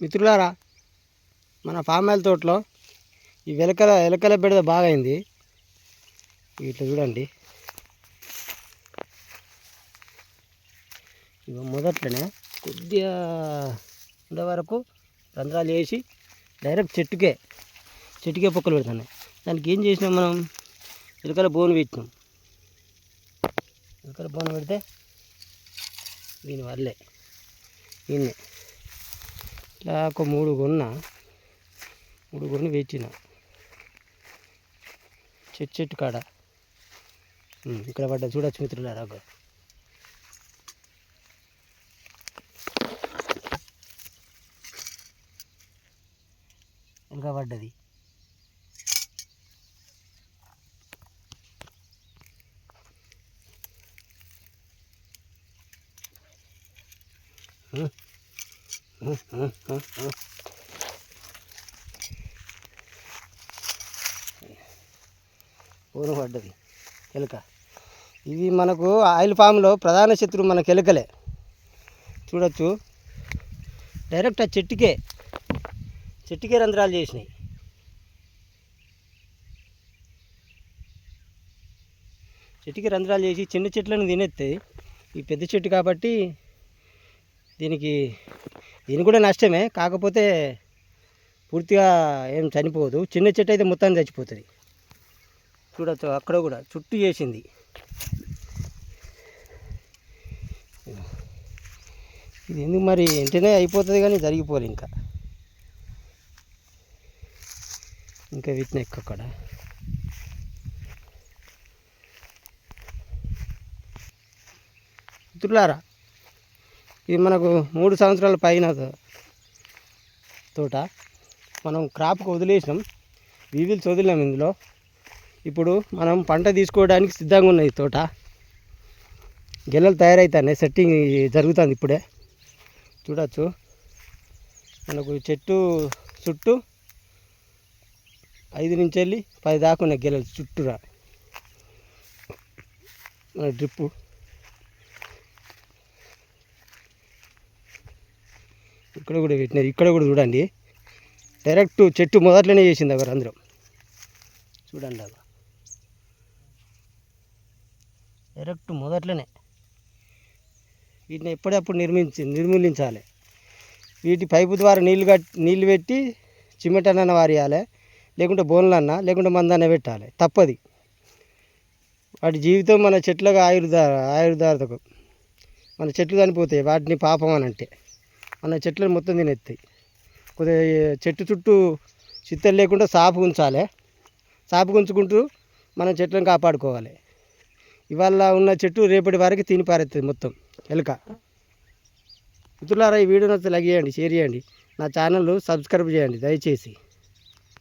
మిత్రులారా మన palm oil తోటలో ఈ వెలకల ఎలకల బెడద బాగా అయింది ఇట్లా చూడండి. ఇక మొదట్లోనే కొద్దిగా ఉండే వరకు రంధ్రాలు వేసి డైరెక్ట్ చెట్టుకే చెట్టుకే పొక్కలు పెడుతున్నాయి. దానికి ఏం చేసినాం మనం? ఎలుకల బోన్ పెట్టినాం. ఎలుకల బోన్ పెడితే దీని వల్లే దీన్నే. ఇట్లా ఒక మూడు కొన్న మూడు కొని వేచిన. చెట్టు చెట్టు కాడ. ఇక్కడ పడ్డ చూడచ్చు మిత్రులారా అగో. ఇంకా పడ్డది. ఉమ్, ఊరు పడ్డది. ఎలుక ఇవి మనకు ఆయిల్ ఫామ్లో ప్రధాన శత్రువు మనకు ఎలుకలే చూడొచ్చు. డైరెక్ట్ ఆ చెట్టుకే. చెట్టుకే రంధ్రాలు చేసినాయి. చెట్టుకి రంధ్రాలు చేసి చిన్న చెట్లను తినేస్తాయి. ఈ పెద్ద చెట్టు కాబట్టి దీనికి దీని కూడా నష్టమే. కాకపోతే పూర్తిగా ఏం చనిపోదు. చిన్న చెట్టు అయితే మొత్తం చచ్చిపోతుంది. చూడొచ్చు అక్కడ కూడా చుట్టూ చేసింది. ఇది ఎందుకు మరి వెంటనే అయిపోతుంది కానీ జరిగిపోలే ఇంకా. ఇంకా వీటిని అక్కడ మిత్రులారా ఇది మనకు మూడు సంవత్సరాల పైన తోట. మనం క్రాప్కి వదిలేసినాం. వీవిల్స్ వదిలినాం ఇందులో. ఇప్పుడు మనం పంట తీసుకోవడానికి సిద్ధంగా ఉన్నది తోట. గెలలు తయారవుతున్నాయి సెట్టింగ్ జరుగుతుంది ఇప్పుడే. చూడవచ్చు మనకు చెట్టు చుట్టూ ఐదు నుంచి వెళ్ళి పది దాకా ఉన్నాయి గెలలు చుట్టూరా. మన డ్రిప్పు ఇక్కడ కూడా పెట్టినారు. ఇక్కడ కూడా చూడండి. డైరెక్ట్ చెట్టు మొదట్లోనే చేసింది అక్కడ అందరం. చూడండి అలా డైరెక్ట్ మొదట్లోనే. వీటిని ఎప్పుడప్పుడు నిర్మించి నిర్మూలించాలి. వీటి పైపు ద్వారా నీళ్ళు కట్టి నీళ్ళు పెట్టి సిమెంట్ అన్న వారియాలి. లేకుంటే బోన్లన్న లేకుంటే మందన్న పెట్టాలి. తప్పది. వాటి జీవితం మన చెట్లకు ఆయుర్దార ఆయుర్దారతకు మన చెట్లు చనిపోతాయి. వాటిని పాపం అని అంటే. మన చెట్లను మొత్తం తినేస్తాయి కొద్దిగా చెట్టు చుట్టూ చిత్తలు లేకుండా సాపు ఉంచాలి. సాపు ఉంచుకుంటూ మనం చెట్లను కాపాడుకోవాలి. ఇవాళ ఉన్న చెట్టు రేపటి వరకు తిని పారేస్తుంది మొత్తం ఎలుక. మిత్రులారా ఈ వీడియో నచ్చితే లైక్ చేయండి షేర్ చేయండి. నా ఛానల్ సబ్స్క్రైబ్ చేయండి దయచేసి.